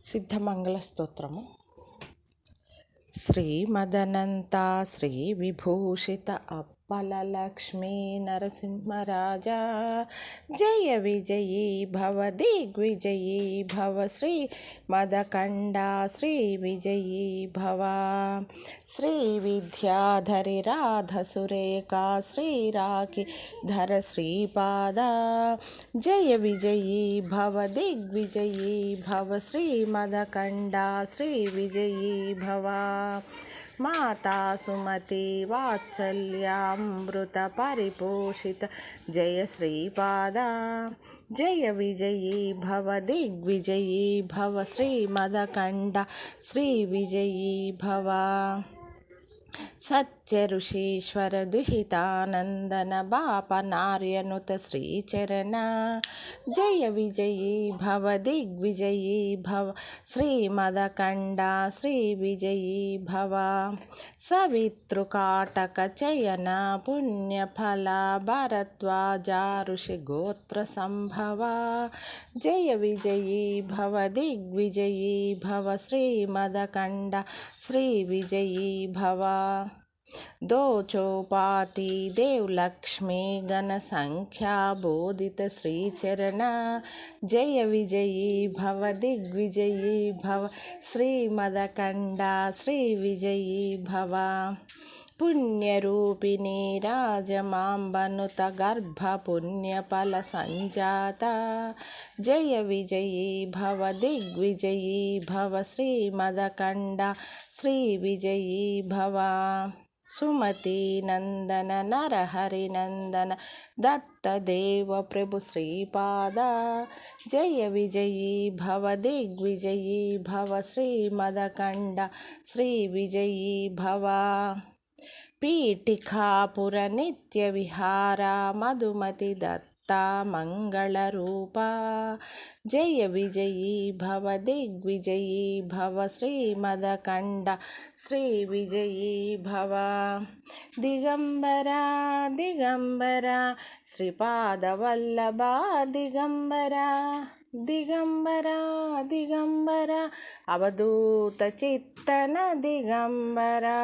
సిద్ధమంగళ స్తోత్రము శ్రీమదనంతా శ్రీ విభూషిత बालालक्ष्मी, नरसिंहराजा। जय विजयी भव दिग्विजयी भव श्री मदकंडा, श्री विजयी भव। श्रीविद्याधरि राधसुरेखा श्रीराखि धर श्रीपादा। जय विजयी भव दिग्विजयी भव श्री विजयी भवा। माता वात्सल्यामृत वात्सल्यामृतपरिपोषित जय श्रीपादा। जय विजयी भव दिग्विजयी भव श्रीमदकण्ड श्रीविजयी भव। విజయీ భవ దిగ్విజయీ భవ శ్రీ మదకండ శ్రీ విజయీ భవ సత్య ఋషీశ్వర దుహితానందన బాప నార్యనుత శ్రీచరణ జయ విజయీ భవ దిగ్విజయీ భవ శ్రీమదకండ శ్రీ విజయీ భవ సవితృకాటక చయన పుణ్యఫల భరద్వాజ ఋషి గోత్ర సంభవ జయ విజయీ భవ దిగ్విజయీ దోచోపాతి దేవలక్ష్మి గణ సంఖ్యా బోధిత శ్రీచరణ జయ విజయీ భవ దిగ్విజయీ భవ శ్రీమదకండ శ్రీ విజయీ భవ పుణ్యరూపిణి రాజమాంబనుత గర్భ పుణ్యఫల సంజాత జయ విజయీ భవ దిగ్విజయీ భవ శ్రీమదకండ శ్రీ విజయీ భవ सुमती नंदन नर हरि सुमतिनन्दन नरहरिनन्दन दत्तदेव प्रभुश्रीपाद जय विजयी भव दिग्विजयी भव श्रीमदकण्ड श्रीविजयी भव। मधुमति मधुमतिदत्त మంగళరూపా. జయ విజయీ భవ దిగ్విజయీ భవ శ్రీమదకండ శ్రీ విజయీ భవ. దిగంబరా దిగంబరా. శ్రీపాదవల్లభా దిగంబరా. దిగంబరా దిగంబరా. అవధూత చిత్తన దిగంబరా.